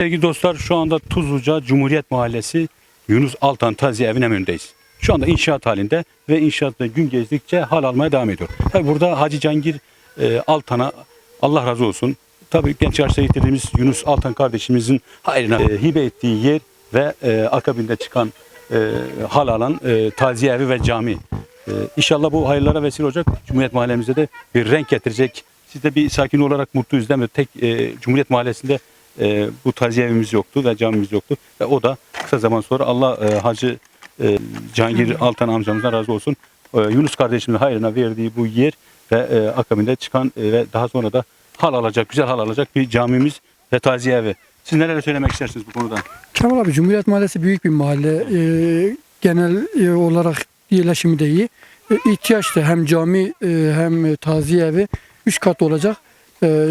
Sevgili dostlar şu anda Tuzluca Cumhuriyet Mahallesi Yunus Altan Taziye evinin önündeyiz. Şu anda inşaat halinde ve inşaatta gün gezdikçe hal almaya devam ediyor. Tabi burada Hacı Cangir e, Altan'a Allah razı olsun. Tabii genç yaşta yitirdiğimiz Yunus Altan kardeşimizin hayrına e, hibe ettiği yer ve e, akabinde çıkan e, hal alan e, taziye evi ve cami. E, inşallah bu hayırlara vesile olacak. Cumhuriyet Mahallemizde de bir renk getirecek. Siz de bir sakin olarak mutluyuz değil mi? Tek e, Cumhuriyet Mahallesi'nde e, bu taziye evimiz yoktu ve camimiz yoktu. Ve o da kısa zaman sonra Allah e, Hacı e, Cangir Altan amcamızdan razı olsun. E, Yunus kardeşimizin hayrına verdiği bu yer ve e, akabinde çıkan e, ve daha sonra da hal alacak, güzel hal alacak bir camimiz ve taziye evi. Siz neler söylemek istersiniz bu konuda? Kemal abi Cumhuriyet Mahallesi büyük bir mahalle. Ee, genel e, olarak yerleşimi de iyi. E, ihtiyaçtı hem cami e, hem taziye evi üç kat olacak. E,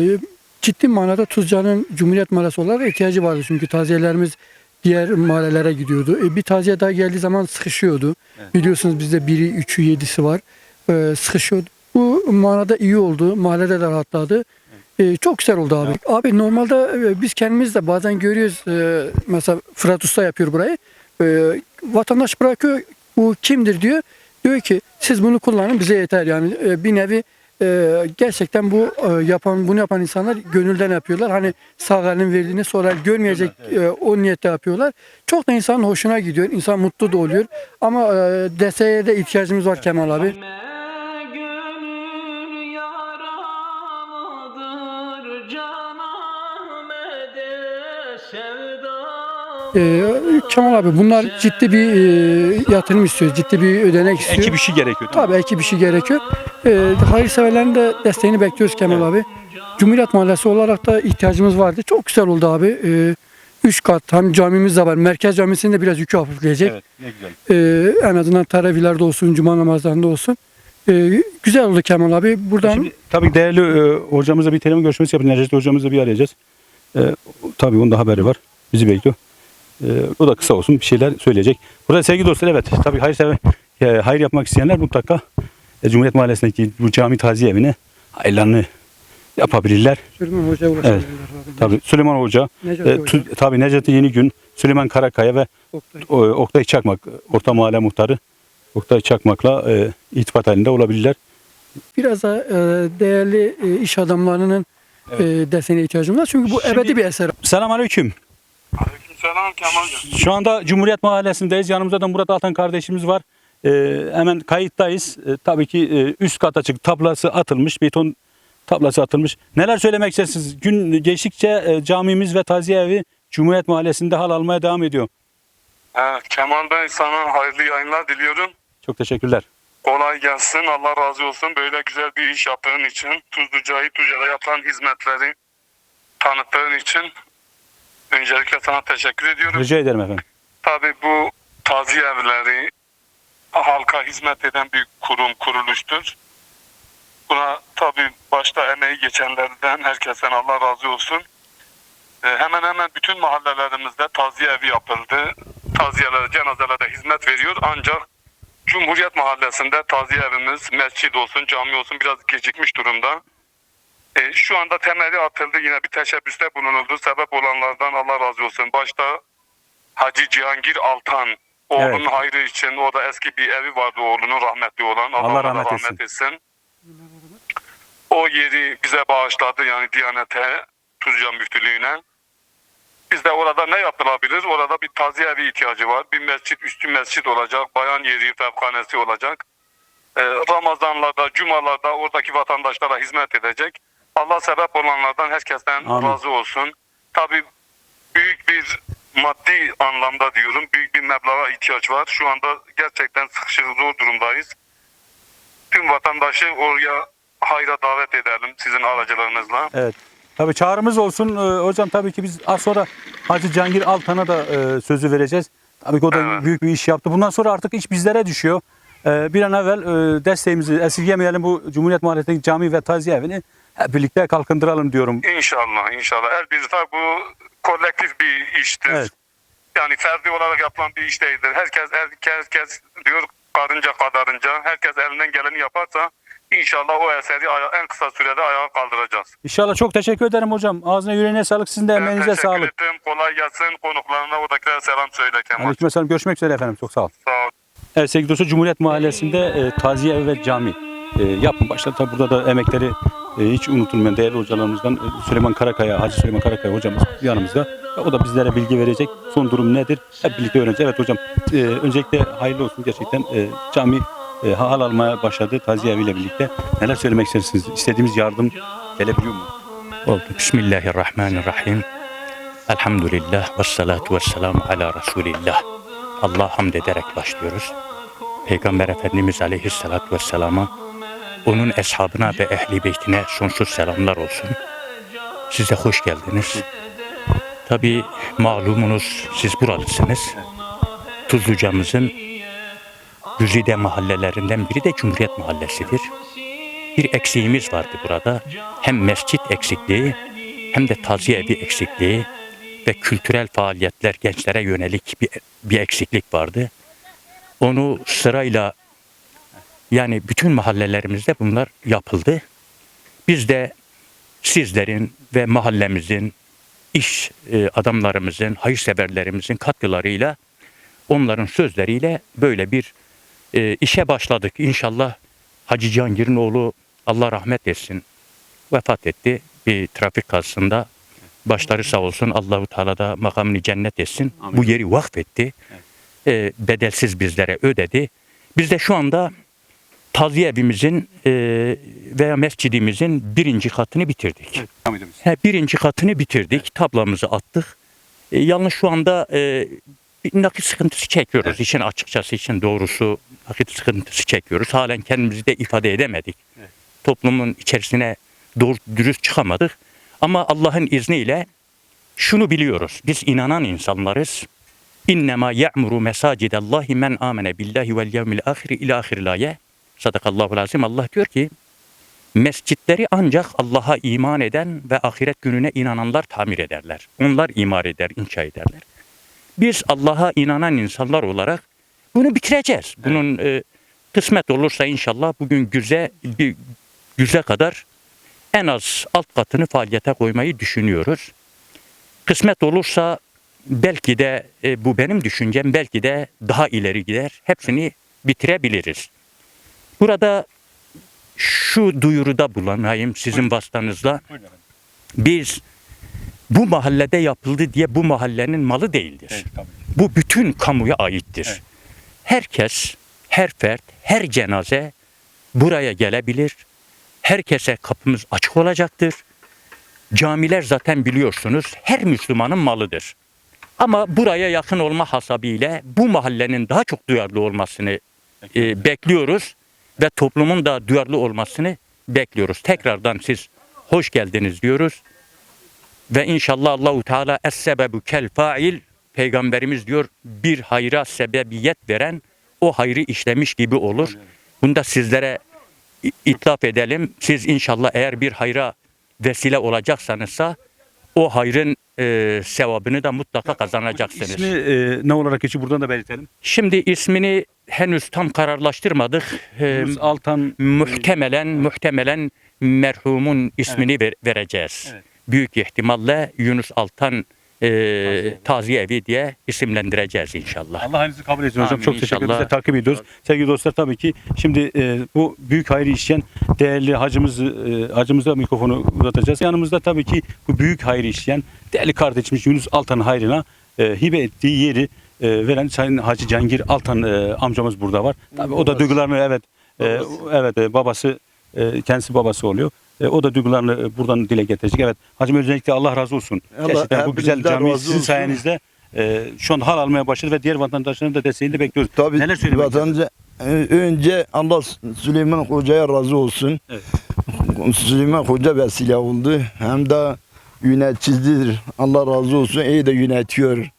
ciddi manada Tuzca'nın Cumhuriyet Mahallesi olarak ihtiyacı vardı. Çünkü taziyelerimiz diğer mahallelere gidiyordu. E, bir taziye daha geldiği zaman sıkışıyordu. Evet. Biliyorsunuz bizde biri, üçü, yedisi var. E, sıkışıyordu. Bu manada iyi oldu. Mahallede de rahatladı. E, çok güzel oldu abi. Abi normalde e, biz kendimiz de bazen görüyoruz. e, mesela Fırat Usta yapıyor burayı. E, vatandaş bırakıyor. Bu kimdir diyor. Diyor ki siz bunu kullanın bize yeter. Yani e, bir nevi e, gerçekten bu e, yapan bunu yapan insanlar gönülden yapıyorlar. Hani sağ elin verdiğini sol el görmeyecek e, o niyette yapıyorlar. Çok da insanın hoşuna gidiyor. İnsan mutlu da oluyor. Ama e, desteğe de ihtiyacımız var Kemal abi. Ee, Kemal abi bunlar ciddi bir e, yatırım istiyor, ciddi bir ödenek istiyor. Ekip işi gerekiyor. değil mi? Tabii ekip işi gerekiyor. Ee, hayırseverlerin de desteğini bekliyoruz Kemal abi. Cumhuriyet Mahallesi olarak da ihtiyacımız vardı. Çok güzel oldu abi. Ee, üç kat hem camimiz de var. Merkez camisinde biraz yükü hafifleyecek. Evet, ne güzel. Ee, en azından taravilerde olsun, cuma namazlarında olsun. Ee, güzel oldu Kemal abi. Buradan Şimdi tabii değerli e, hocamızla bir telefon görüşmesi yapın. Necati hocamızla bir arayacağız. E, tabii onun da haberi var. Bizi bekliyor. E, o da kısa olsun bir şeyler söyleyecek. Burada sevgili dostlar evet tabii hayır, sever, e, hayır yapmak isteyenler mutlaka e, Cumhuriyet Mahallesi'ndeki bu cami taziye evine hayırlarını yapabilirler. Süleyman Hoca'ya Evet. Tabii Süleyman Hoca, Necati e, Hoca. tabii Necati Yenigün, Süleyman Karakaya ve Oktay. o, Oktay Çakmak, Orta Mahalle Muhtarı Oktay Çakmak'la e, irtibat halinde olabilirler. Biraz da e, değerli e, iş adamlarının e, desteğine ihtiyacımız var. Çünkü bu Şimdi- ebedi bir eser. Selamünaleyküm. Aleykümselam Kemal'cim. Şu anda Cumhuriyet Mahallesi'ndeyiz. Yanımızda da Murat Altan kardeşimiz var. Ee, hemen kayıttayız. Ee, tabii ki e, üst kata çık tablası atılmış, beton tablası atılmış. Neler söylemek istersiniz? Gün geçtikçe e, camimiz ve taziye evi Cumhuriyet Mahallesi'nde hal almaya devam ediyor. Evet, Kemal Bey sana hayırlı yayınlar diliyorum. Çok teşekkürler. Kolay gelsin. Allah razı olsun. Böyle güzel bir iş yaptığın için. Tuzluca'yı Tuzca'da yapılan hizmetleri tanıttığın için öncelikle sana teşekkür ediyorum. Rica ederim efendim. Tabii bu taziye evleri halka hizmet eden bir kurum, kuruluştur. Buna tabii başta emeği geçenlerden herkesten Allah razı olsun. Ee, hemen hemen bütün mahallelerimizde taziye evi yapıldı. Taziyelere, cenazelere hizmet veriyor ancak Cumhuriyet Mahallesi'nde taziye evimiz, mescid olsun, cami olsun biraz gecikmiş durumda. Ee, şu anda temeli atıldı yine bir teşebbüste bulunuldu. Sebep olanlardan Allah razı olsun. Başta Hacı Cihangir Altan oğlunun Evet. hayrı için o da eski bir evi vardı oğlunun rahmetli olan. Allah Allah, rahmet rahmet, rahmet etsin. O yeri bize bağışladı yani Diyanet'e, Tuzca Müftülüğü'ne. Biz de orada ne yapılabilir? Orada bir taziye evi ihtiyacı var. Bir mescit, üstü mescit olacak. Bayan yeri, fevkanesi olacak. Ee, Ramazanlarda, cumalarda oradaki vatandaşlara hizmet edecek. Allah sebep olanlardan herkesten Amin. razı olsun. Tabii büyük bir maddi anlamda diyorum büyük bir meblağa ihtiyaç var. Şu anda gerçekten sıkışık zor durumdayız. Tüm vatandaşı oraya hayra davet edelim sizin aracılığınızla. Evet. Tabii çağrımız olsun. Ee, hocam tabii ki biz az sonra Hacı Cangir Altan'a da e, sözü vereceğiz. Tabii ki o da Evet. büyük bir iş yaptı. Bundan sonra artık iş bizlere düşüyor. Ee, bir an evvel e, desteğimizi esirgemeyelim bu Cumhuriyet Mahallesi'ndeki cami ve taziye evini hep birlikte kalkındıralım diyorum. İnşallah inşallah. El birlikte bu kolektif bir iştir. Evet. Yani ferdi olarak yapılan bir iş değildir. Herkes herkes, herkes diyor karınca kadarınca herkes elinden geleni yaparsa İnşallah o eseri en kısa sürede ayağa kaldıracağız. İnşallah çok teşekkür ederim hocam. Ağzına yüreğine sağlık. Sizin de emeğinize teşekkür sağlık. ettim. Kolay gelsin. Konuklarına oradakilere selam söyle Kemal. Aleykümselam. Görüşmek üzere efendim. Çok sağ ol. Sağ ol. Evet sevgili dostlar Cumhuriyet Mahallesi'nde e, taziye ve cami e, yapım başladı. Tabi burada da emekleri hiç unutulmayan değerli hocalarımızdan e, Süleyman Karakaya, Hacı Süleyman Karakaya hocamız yanımızda. E, O da bizlere bilgi verecek. Son durum nedir? Hep birlikte öğreneceğiz. Evet hocam e, öncelikle hayırlı olsun gerçekten e, cami e, hal almaya başladı taziye eviyle birlikte. Neler söylemek istersiniz? İstediğimiz yardım gelebiliyor mu? Oldu. Bismillahirrahmanirrahim. Elhamdülillah ve salatu ve selamu ala Resulillah. Allah hamd ederek başlıyoruz. Peygamber Efendimiz aleyhissalatu vesselama, onun eshabına ve ehli beytine sonsuz selamlar olsun. Size hoş geldiniz. Tabi malumunuz siz buralısınız. Tuzlucamızın güzide mahallelerinden biri de Cumhuriyet Mahallesi'dir. Bir eksiğimiz vardı burada. Hem mescit eksikliği hem de taziye evi eksikliği ve kültürel faaliyetler gençlere yönelik bir, bir eksiklik vardı. Onu sırayla yani bütün mahallelerimizde bunlar yapıldı. Biz de sizlerin ve mahallemizin, iş e, adamlarımızın, hayırseverlerimizin katkılarıyla, onların sözleriyle böyle bir e, işe başladık. İnşallah Hacı Cihangir'in oğlu Allah rahmet etsin vefat etti bir trafik kazasında. Başları sağ olsun Allahu Teala da makamını cennet etsin. Amin. Bu yeri vakfetti. E, bedelsiz bizlere ödedi. Biz de şu anda taziye evimizin e, veya mescidimizin birinci katını bitirdik. Evet. Devam edelim. He, birinci katını bitirdik. Tablamızı attık. E, yalnız şu anda e, bir nakit sıkıntısı çekiyoruz. İşin açıkçası için doğrusu nakit sıkıntısı çekiyoruz. Halen kendimizi de ifade edemedik. Evet. Toplumun içerisine doğru dürüst çıkamadık. Ama Allah'ın izniyle şunu biliyoruz. Biz inanan insanlarız. İnnemâ ya'muru mesacidallahi men amene billahi vel yevmil ahiri ila ahiril aye. Sadakallahu lazim. Allah diyor ki mescitleri ancak Allah'a iman eden ve ahiret gününe inananlar tamir ederler. Onlar imar eder, inşa ederler. Biz Allah'a inanan insanlar olarak bunu bitireceğiz. Bunun e, kısmet olursa inşallah bugün güze bir güze kadar en az alt katını faaliyete koymayı düşünüyoruz. Kısmet olursa belki de e, bu benim düşüncem belki de daha ileri gider. Hepsini bitirebiliriz. Burada şu duyuruda bulunayım sizin vasıtanızla. Biz bu mahallede yapıldı diye bu mahallenin malı değildir. Evet, tabii. Bu bütün kamuya aittir. Evet. Herkes, her fert, her cenaze buraya gelebilir. Herkese kapımız açık olacaktır. Camiler zaten biliyorsunuz her Müslümanın malıdır. Ama buraya yakın olma hasabıyla bu mahallenin daha çok duyarlı olmasını e, bekliyoruz ve toplumun da duyarlı olmasını bekliyoruz. Tekrardan siz hoş geldiniz diyoruz. Ve inşallah Allahu Teala es-sebebu kel fail peygamberimiz diyor bir hayra sebebiyet veren o hayrı işlemiş gibi olur. Bunu da sizlere itlaf edelim. Siz inşallah eğer bir hayra vesile olacaksanızsa o hayrın e, sevabını da mutlaka kazanacaksınız. İsmi e, ne olarak geçiyor buradan da belirtelim. Şimdi ismini henüz tam kararlaştırmadık. Ee, Altan muhtemelen muhtemelen merhumun ismini ver- vereceğiz. Evet. Büyük ihtimalle Yunus Altan e, taziye evi diye isimlendireceğiz inşallah. Allah hayırlısı kabul etsin hocam. Amin, Çok teşekkür ederiz. inşallah. Biz de takip ediyoruz. Sevgili dostlar tabii ki şimdi e, bu büyük hayrı işleyen değerli hacımız e, hacımıza mikrofonu uzatacağız. Yanımızda tabii ki bu büyük hayrı işleyen değerli kardeşimiz Yunus Altan hayrına e, hibe ettiği yeri e, veren Sayın Hacı Cengir Altan e, amcamız burada var. Tabii o da duygularını evet e, evet e, babası e, kendisi babası oluyor. E, o da duygularını e, buradan dile getirecek. Evet hacım özellikle Allah razı olsun. Allah Gerçekten bu güzel hepinizden cami razı sizin olsun. sayenizde e, şu an hal almaya başladı ve diğer vatandaşların da desteğini de bekliyoruz. Tabii Neler söylemek vatandaşa önce Allah Süleyman Hoca'ya razı olsun. Evet. Süleyman Hoca vesile oldu. Hem de yöneticidir. Allah razı olsun. İyi de yönetiyor.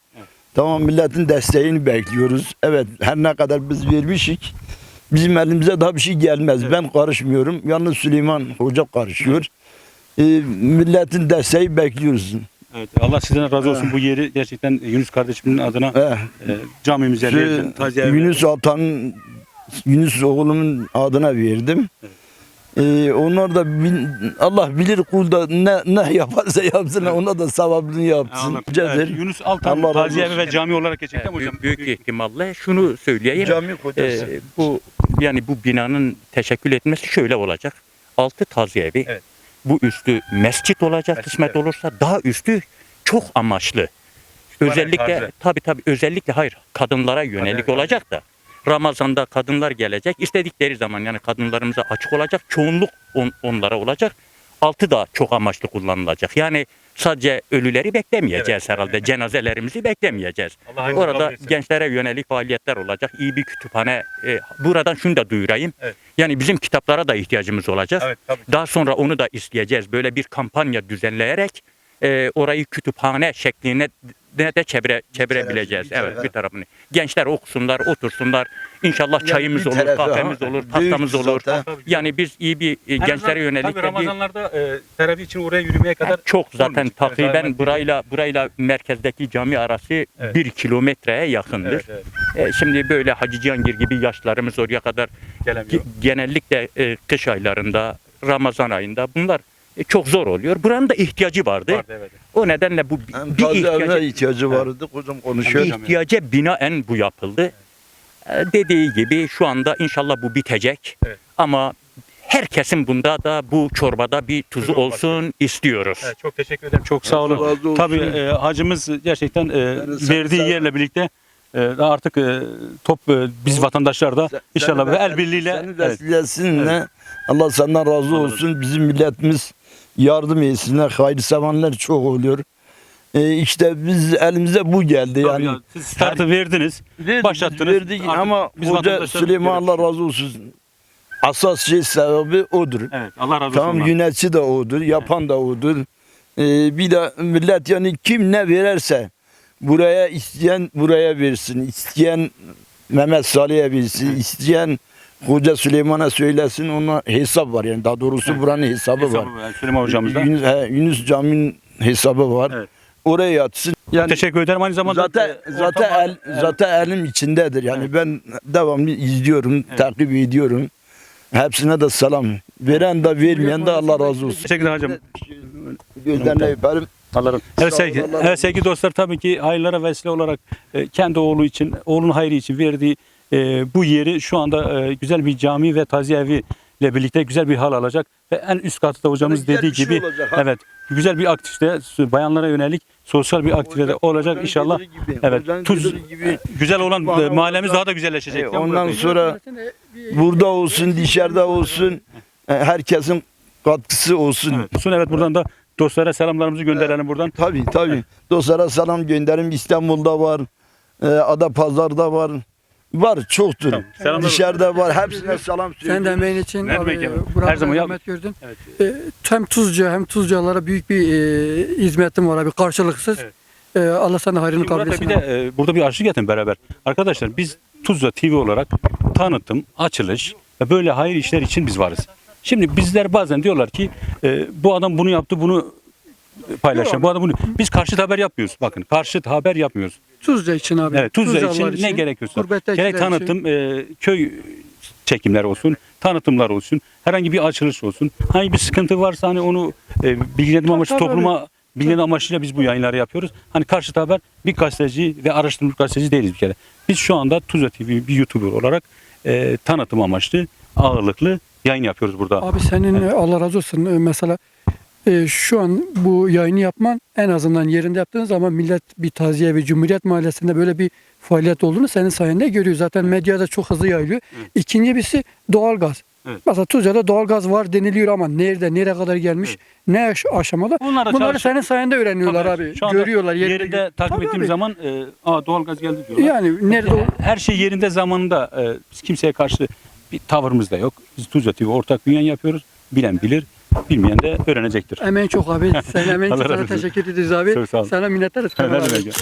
Tamam milletin desteğini bekliyoruz. Evet her ne kadar biz vermişik bizim elimize daha bir şey gelmez. Ben karışmıyorum. Yalnız Süleyman Hoca karışıyor. Ee, milletin desteği bekliyoruz. Evet, Allah sizden razı olsun. Bu yeri gerçekten Yunus kardeşimin adına Eh, e, camimize verdim. Yunus Altan Yunus oğlumun adına verdim. Ee, onlar da bil- Allah bilir kul da ne, ne yaparsa yapsın ona da sevabını yapsın. Evet. Yunus Altan Allah evi ve cami olarak geçecek mi hocam? büyük, büyük ihtimalle şunu söyleyeyim. Cami. Ee, bu yani bu binanın teşekkül etmesi şöyle olacak. Altı taziye evi. Evet. Bu üstü mescit olacak Mescit, kısmet evet. olursa daha üstü çok amaçlı. Özellikle tabi tabi özellikle hayır kadınlara yönelik Kadın- olacak da. Ramazan'da kadınlar gelecek. istedikleri zaman yani kadınlarımıza açık olacak. Çoğunluk on- onlara olacak. Altı da çok amaçlı kullanılacak. Yani sadece ölüleri beklemeyeceğiz herhalde. Cenazelerimizi beklemeyeceğiz. Orada gençlere yönelik faaliyetler olacak. İyi bir kütüphane. e, buradan şunu da duyurayım. Evet. Yani bizim kitaplara da ihtiyacımız olacak. Evet tabii. Daha sonra onu da isteyeceğiz. Böyle bir kampanya düzenleyerek e, orayı kütüphane şekline de de çevire, çevirebileceğiz. bir Evet bir tarafını. Gençler okusunlar, otursunlar. İnşallah Yani çayımız bir olur, tarafı, kahvemiz ha, olur, pastamız olur. zaten. Yani biz iyi bir e, gençlere yönelik Tabii de bir Ramazanlarda e, teravih için oraya yürümeye kadar çok zaten takriben evet. burayla burayla merkezdeki cami arası Evet. bir kilometreye yakındır. Evet, evet. E, şimdi böyle Hacı Cihangir gibi yaşlarımız oraya kadar gelemiyor. ge- genellikle e, kış aylarında, Ramazan ayında bunlar e, çok zor oluyor. Buranın da ihtiyacı vardı. Vardı, evet. O nedenle bu bi- Hem bir taze ihtiyacı, ihtiyacı vardı. Kocam konuşuyor. bir ihtiyaca binaen bu yapıldı. E, dediği gibi şu anda inşallah bu bitecek. Evet. Ama herkesin bunda da bu çorbada bir tuzu Tuzu olsun istiyoruz. Evet, çok teşekkür ederim. Çok sağ olun. Allah razı olsun. Tabii e, hacımız gerçekten e, sen- verdiği sen- yerle birlikte e, daha artık e, top e, biz vatandaşlar da Sen- inşallah el birliğiyle Seni evet, vesilesinle Allah senden razı olsun. Bizim milletimiz yardım etsinler. Hayırsevenler çok oluyor. Ee, işte biz elimize bu geldi tabii yani. ya, siz startı verdiniz. Verdik, başlattınız. verdik Artık ama biz Hoca Süleyman Allah razı olsun. Asas şey sebebi odur. Evet, Allah razı olsun. Tamam ondan. yönetici de odur, yapan da odur. Ee, bir de millet yani kim ne verirse buraya isteyen buraya versin, isteyen Mehmet Salih'e versin, isteyen Hoca Süleyman'a söylesin ona hesap var yani daha doğrusu buranın hesabı, Hesabı var. var. Süleyman hocamızda. Yunus, he, Yunus Cami'nin hesabı var. Evet. Oraya yatsın. Yani Teşekkür ederim. Aynı zamanda zaten e, zaten ortam- el, zaten elim içindedir. Yani ben devamlı izliyorum, takip ediyorum. Hepsine de selam. Veren de vermeyen de Allah razı olsun. Teşekkürler hocam. Gözlerine öperim. Evet sevgili, evet sevgili dostlar tabii ki hayırlara vesile olarak e, kendi oğlu için, oğlunun hayrı için verdiği e, bu yeri şu anda e, güzel bir cami ve taziye evi ile birlikte güzel bir hal alacak ve en üst katı da hocamız Güzel dediği bir şey gibi olacak, ha. evet güzel bir aktivite bayanlara yönelik sosyal bir aktivite olacak inşallah. Evet. Tuz güzel olan e, mahallemiz daha da güzelleşecek. E, değil mi ondan Murat Bey? sonra burada olsun, dışarıda olsun, e, herkesin katkısı olsun. Evet. Evet buradan da dostlara selamlarımızı gönderelim buradan. Tabii tabii. Dostlara selam gönderim. İstanbul'da var, e, Adapazarı'da var. Var çoktur. Tamam, selamlar Dışarıda var. Hepsine selam Sen de söylüyorum. emeğin için Ne abi, demek ya? burada Her zaman yap- zahmet gördün. Evet. E, hem Tuzca hem Tuzcalara büyük bir e, hizmetim var abi karşılıksız. Evet. E, Allah sana hayrını kabul Murat etsin. Bey, bir de e, burada bir arşiv getirin beraber. Arkadaşlar biz Tuzla TV olarak tanıtım, açılış ve böyle hayır işler için biz varız. Şimdi bizler bazen diyorlar ki e, bu adam bunu yaptı bunu paylaşıyor. Bu adam bunu. Biz karşıt haber yapmıyoruz. Bakın karşıt haber yapmıyoruz. Tuzca için abi. Evet, Tuzla Tuzcalılar için, ne gerekiyorsa. Gerek için. tanıtım, e, köy çekimler olsun, tanıtımlar olsun, herhangi bir açılış olsun. Hangi bir sıkıntı varsa hani onu e, bilgilendirme amaçlı topluma bilgilendirme amaçıyla biz bu yayınları yapıyoruz. Hani karşıt haber bir gazeteci ve araştırmacı gazeteci değiliz bir kere. Biz şu anda Tuzla TV bir YouTuber olarak e, tanıtım amaçlı ağırlıklı yayın yapıyoruz burada. Abi senin e, Allah razı olsun e, mesela e, şu an bu yayını yapman en azından yerinde yaptığın zaman millet bir taziye ve Cumhuriyet Mahallesi'nde böyle bir faaliyet olduğunu senin sayende görüyor. Zaten medyada çok hızlı yayılıyor. İkinci birisi doğalgaz. Evet. Mesela Tuzla'da doğalgaz var deniliyor ama nerede, nereye kadar gelmiş, ne aş- aşamada Bunlar da bunları çalış- senin sayende öğreniyorlar Tabii, abi. şu anda Görüyorlar. yerinde yerinde takip Tabii ettiğim abi. zaman e, aa doğalgaz geldi diyorlar. yani nerede o- Her şey yerinde zamanında. Ee, biz kimseye karşı bir tavırımız da yok. Biz Tuzla TV ortak bir yapıyoruz. Bilen bilir, bilmeyen de öğrenecektir. Emeğin çok abi. Sen emeğin için sana teşekkür ederiz abi. Çok sağ ol. Sana minnettarız. Ne demek ya?